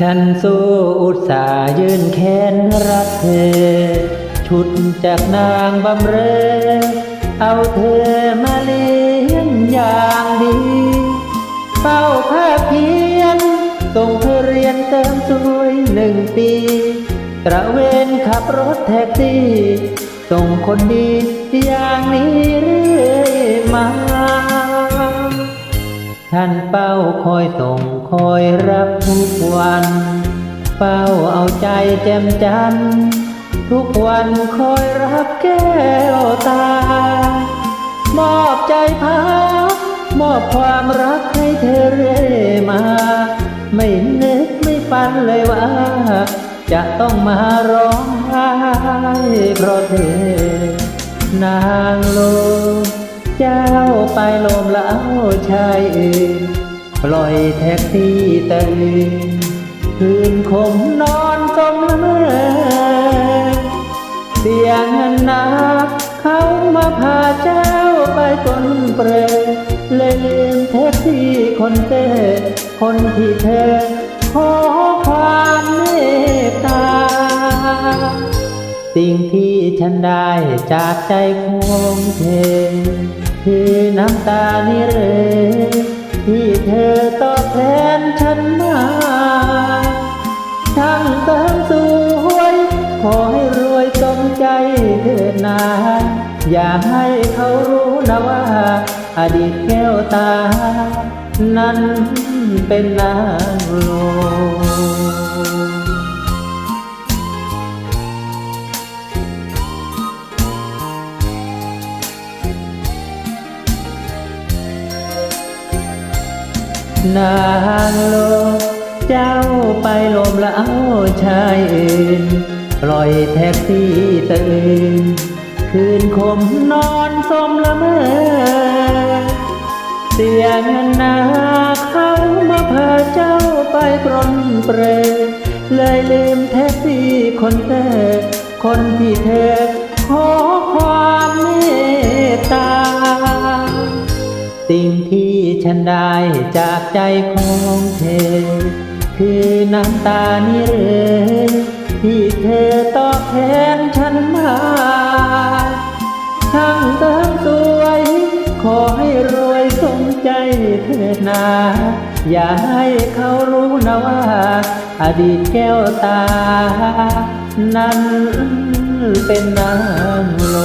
ฉันสู้อุตส่าห์ยืนแขนรักเธอ ชุดจากนางบำเรอ เอาเธอมาเลี้ยงอย่างดีเฝ้าผ้าเพียนส่งเธอเรียนเติมสวยหนึ่งปี ตระเวนขับรถแท็กซี่ ส่งคนดีอย่างนี้เรื่อยมา ท่านเป้าคอยส่งคอยรับทุกวัน เป้าเอาใจแจ่มจันทร์ทุกวันคอยรับแก้วตา มอบใจพักมอบความรักให้เธอเรื่อยมา ไม่นึกไม่ฝันเลยว่า จะต้องมาร้องไห้เพราะเธอนางโลมเจ้าไปลมแล้วชายอื่นปล่อยแท็กซี่ตื่นคืนคมนอนสมละเมอเสียงนักเขามาพาเจ้าไปกนเปรอเลยลืมแท็กซี่คนเตอคนที่เธอขอความเมต สิ่งที่ฉันได้จากใจของเธอ คือน้ำตานี่เรอที่เธอตอบแทนฉันมาช่างเติมสวยขอให้รวยสมใจเถิดนาอย่าให้เขารู้นะว่า อดีตแก้วตา นั้นเป็นนางโล นางโลมเจ้าไปลมแล้วเอาชายอื่น ปล่อยแท็กซี่ตื่น คืนคมนอนสมละเมอเสียงนนาเขามาพาเจ้าไปกรนเปรเลยลืมแท็กซี่คนเธอคนที่เธอขอความเมตตา ฉันได้จากใจของเธอ คือน้ำตานี่เรอที่เธอตอบแทนฉันมาช่างเติมสวย ขอให้รวยสมใจเถิดนาอย่าให้เขารู้นะว่า อดีตแก้วตา นั้นเป็นนางโล